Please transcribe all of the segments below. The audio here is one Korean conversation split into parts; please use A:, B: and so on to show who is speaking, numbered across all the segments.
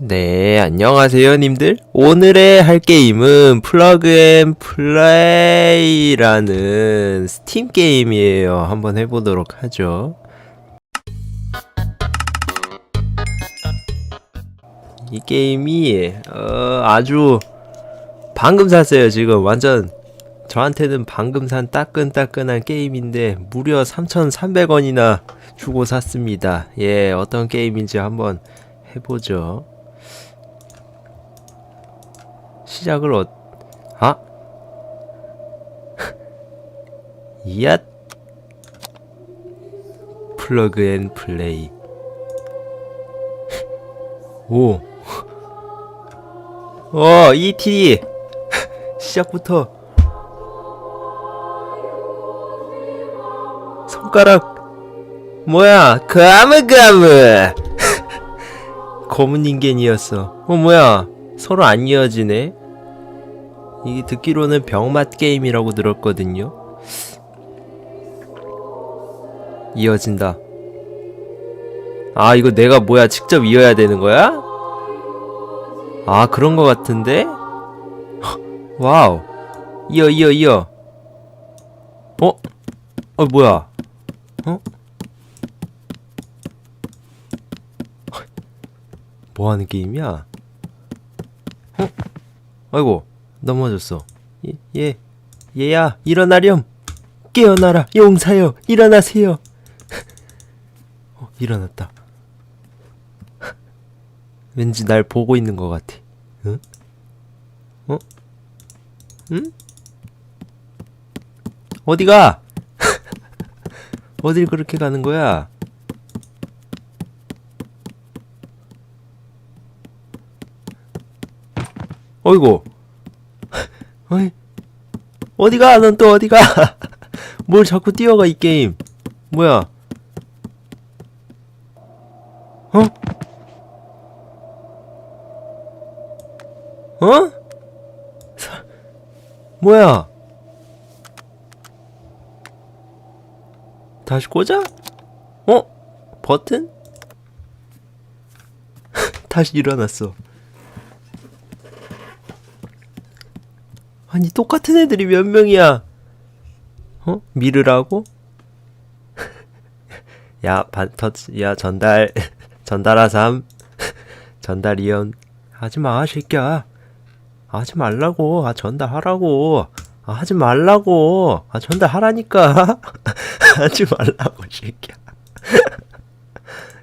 A: 네, 안녕하세요, 님들. 오늘의 할 게임은 플러그 앤 플레이라는 스팀 게임이에요. 한번 해보도록 하죠. 이 게임이, 어, 아주 방금 샀어요, 지금. 완전, 저한테는 방금 산 따끈따끈한 게임인데, 무려 3,300원이나 주고 샀습니다. 예, 어떤 게임인지 한번 해보죠. 시작을 어... 아? 이앗. 플러그 앤 플레이. 오. 어, ET 시작부터. 손가락. 뭐야? 가무가무 검은 인간이었어. 어 뭐야? 서로 안 이어지네 이게 듣기로는 병맛 게임이라고 들었거든요 이어진다 아 이거 내가 뭐야 직접 이어야 되는 거야? 아 그런 거 같은데? 와우 이어 이어 이어 어? 어 뭐야 어? 뭐 하는 게임이야? 어? 아이고 넘어졌어 예, 얘 얘야 일어나렴 깨어나라 용사여 일어나세요 어, 일어났다 왠지 날 보고 있는 것 같아 응? 어? 응? 어디가? 어딜 그렇게 가는 거야? 어이구. 어이. 어디가? 넌 또 어디가? 뭘 자꾸 뛰어가, 이 게임. 뭐야? 어? 어? 사- 뭐야? 다시 꽂아? 어? 버튼? 다시 일어났어. 아니 똑같은 애들이 몇 명이야? 어? 미르라고? 야, 반, 터치, 야, 전달, 전달하삼, 전달이연. 하지 마, 새끼야. 하지 말라고. 아, 전달하라고. 아, 하지 말라고. 아, 전달하라니까. 하지 말라고, 새끼야.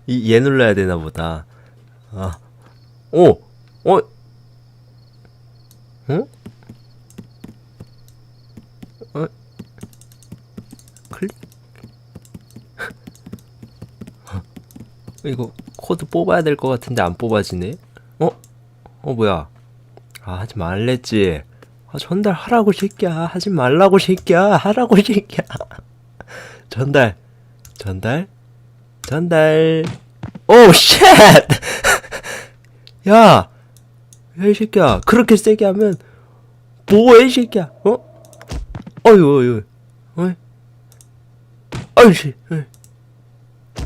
A: 이, 얘 눌러야 되나 보다. 아, 오, 어, 응? 클릭? 이거 코드 뽑아야 될 것 같은데 안 뽑아지네? 어? 어 뭐야? 아 하지 말랬지. 아 전달하라고 새끼야. 하지 말라고 새끼야. 하라고 새끼야. 전달. 전달. 전달. 오 쉣! 야! 야 이 새끼야. 그렇게 세게 하면 뭐해 이 새끼야. 어? 어휴 어휴. 어이? 아유씨, 아유,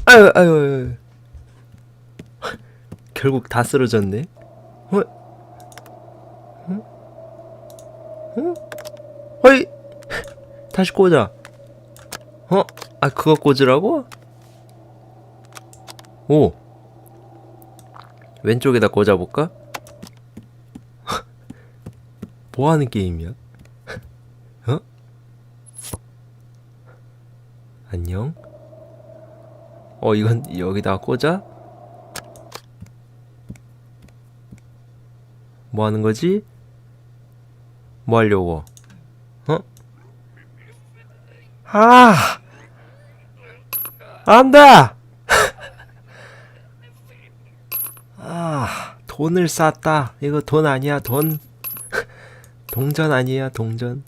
A: 아유, 아유, 아유. 결국 다 쓰러졌네. 어? 응? 응? 어이, 다시 꽂아. 어? 아, 그거 꽂으라고? 오. 왼쪽에다 꽂아볼까? 뭐 하는 게임이야? 어? 안녕? 어, 이건 여기다 꽂아? 뭐 하는 거지? 뭐 하려고? 어? 아! 안 돼! 아, 돈을 쌌다. 이거 돈 아니야, 돈. 동전 아니야, 동전.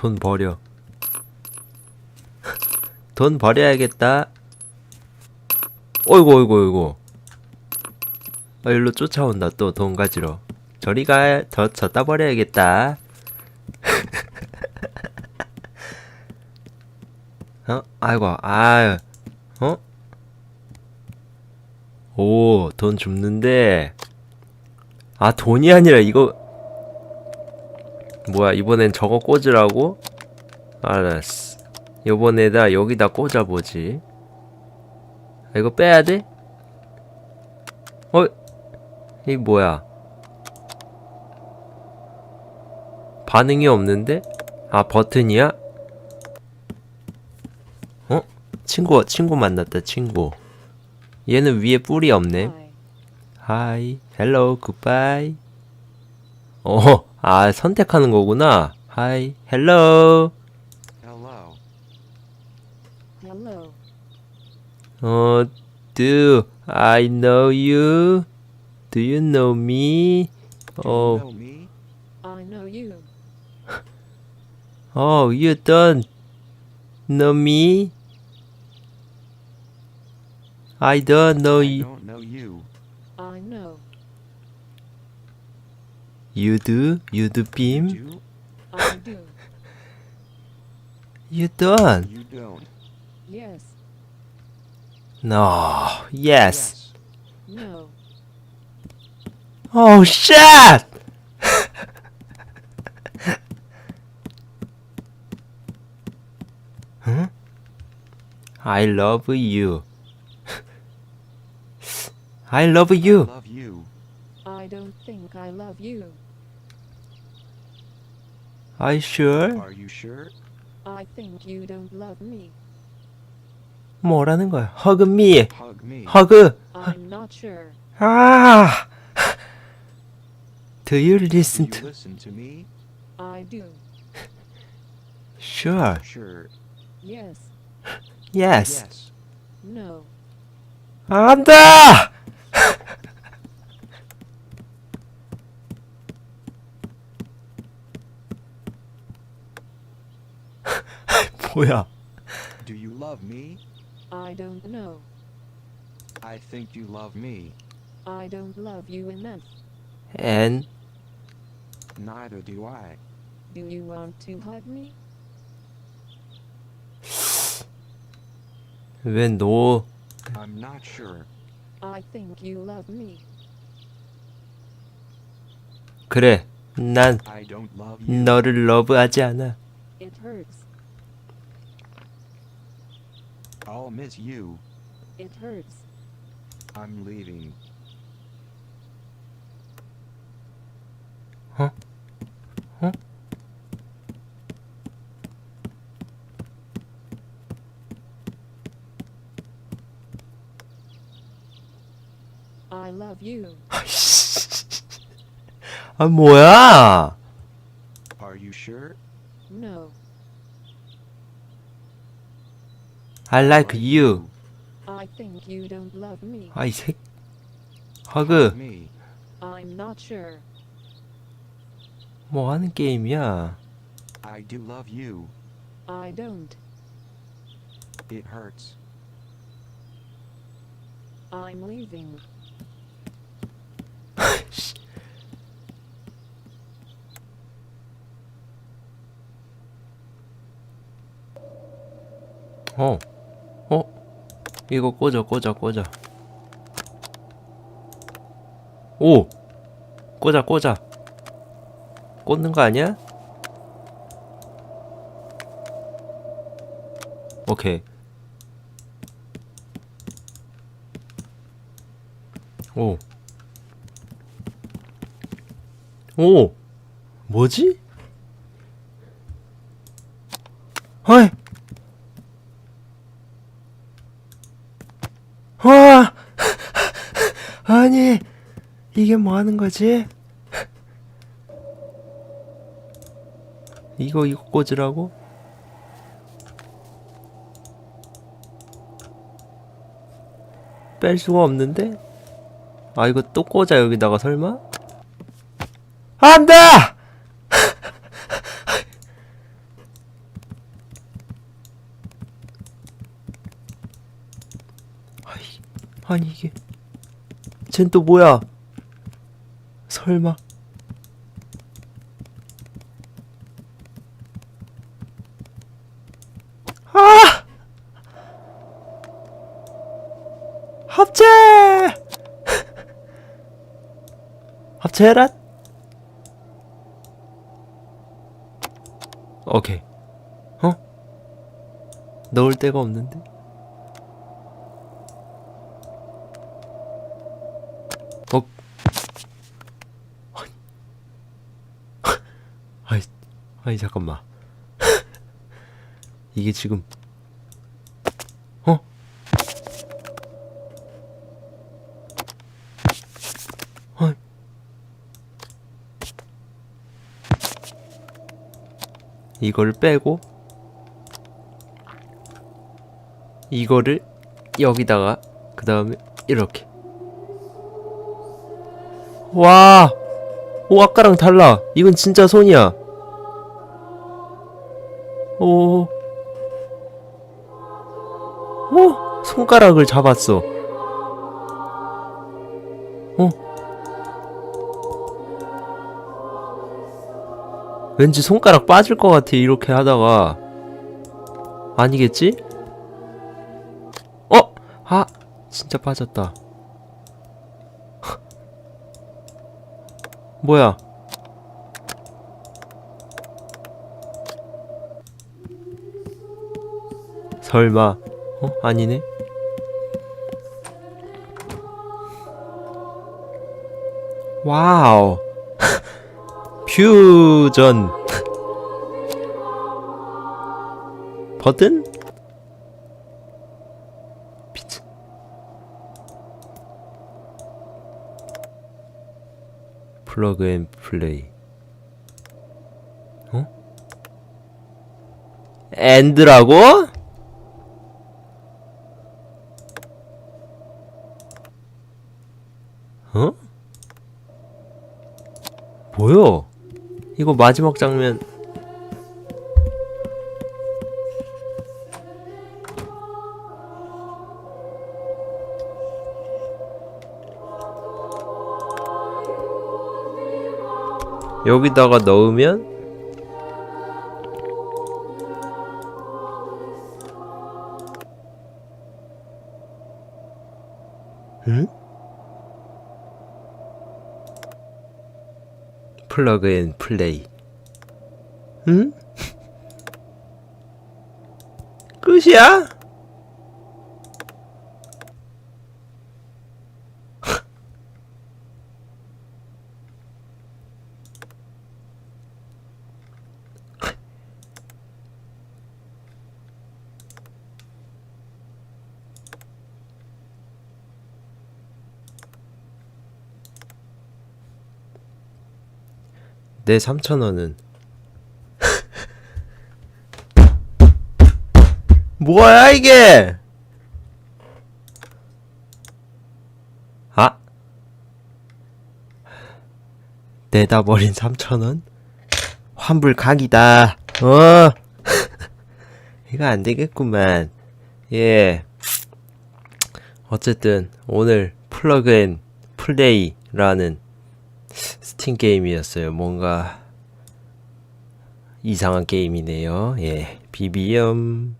A: 돈 버려. 돈 버려야겠다. 어이구, 어이구, 어이구. 아, 일로 쫓아온다, 또 돈 가지러. 저리 가, 저, 졌다 버려야겠다. 어? 아이고, 아유, 어? 오, 돈 줍는데. 아, 돈이 아니라 이거. 뭐야, 이번엔 저거 꽂으라고? 알았어. 요번에다 여기다 꽂아보지. 아, 이거 빼야 돼? 어? 이 뭐야? 반응이 없는데? 아, 버튼이야? 어? 친구, 친구 만났다, 친구. 얘는 위에 뿔이 없네. 하이, 헬로, 굿바이. 어, 아, 선택하는 거구나. 하이, 헬로.
B: Hello.
C: Hello.
A: 어, do I know you? Do you know me?
B: Do you
A: 어,
B: know me?
C: I know you.
A: oh, you don't know me? I don't know
B: I
A: you.
B: don't know you.
C: I know.
A: You do? You do,
B: You
A: beam?
B: do?
C: I do.
A: You don't?
B: You don't.
C: Yes.
A: No. Yes.
C: No.
A: Oh, shit! huh? I love you. I love you.
C: I don't think I love you.
A: Are you sure?
B: Are you sure?
C: I think you don't love me.
A: 뭐라는 거야? Hug me.
B: Hug me.
A: Hug.
C: I'm not sure.
A: 아. Do you
B: Do
A: listen
B: you
A: to?
B: listen to me?
C: I do.
A: Sure.
B: Sure.
C: Yes.
A: Yes.
B: Yes.
C: No.
A: 안 돼! 뭐야?
B: Do you love me?
C: I don't know.
B: I think you love me.
C: I don't love you enough.
A: And
B: Neither do I.
C: Do you want to hug me?
A: 왜 너?
B: I'm not sure.
C: I think you love me.
A: 그래. 난
B: I don't love you.
A: 너를 러브하지 않아.
C: It hurts.
B: I'll miss you.
C: It hurts.
B: I'm leaving.
A: 어? 어?
C: I love you.
A: 아 뭐야? I like you.
C: I think you don't love me.
A: 아이 새.
B: Hug
A: 허그.
B: me.
C: I'm not sure.
A: 뭐 하는 게임이야?
B: I do love you.
C: I don't.
B: It hurts.
C: I'm leaving.
A: 어. 어? 이거 꽂아 꽂아 꽂아. 오. 꽂아 꽂아. 꽂는 거 아니야? 오케이. 오. 오. 뭐지? 헐. 와! 아니, 이게 뭐 하는 거지? 이거, 이거 꽂으라고? 뺄 수가 없는데? 아, 이거 또 꽂아, 여기다가 설마? 안 돼! 아이, 아니 이게 쟨 또 뭐야? 설마? 아! 합체! 합체라 오케이. 어? 넣을 데가 없는데? 아이, 잠깐만. 이게 지금, 어? 어? 이걸 빼고, 이거를 여기다가, 그 다음에 이렇게. 와! 오, 아까랑 달라. 이건 진짜 손이야. 오. 오, 손가락을 잡았어. 어. 왠지 손가락 빠질 것 같아, 이렇게 하다가. 아니겠지? 어! 아! 진짜 빠졌다. 뭐야? 설마 어? 아니네? 와우 퓨전 버튼? 미친 플러그 앤 플레이 어? 엔드라고? 어? 뭐요? 이거 마지막 장면 여기다가 넣으면 응? 플러그 앤 플레이 응? 끝이야? 내 3천원은. 뭐야 이게? 아. 내다 버린 3천원? 환불 각이다. 어? 이거 안 되겠구만. 예. 어쨌든 오늘 플러그 앤 플레이라는 스팀 게임이었어요. 뭔가 이상한 게임이네요. 예, 비비엄.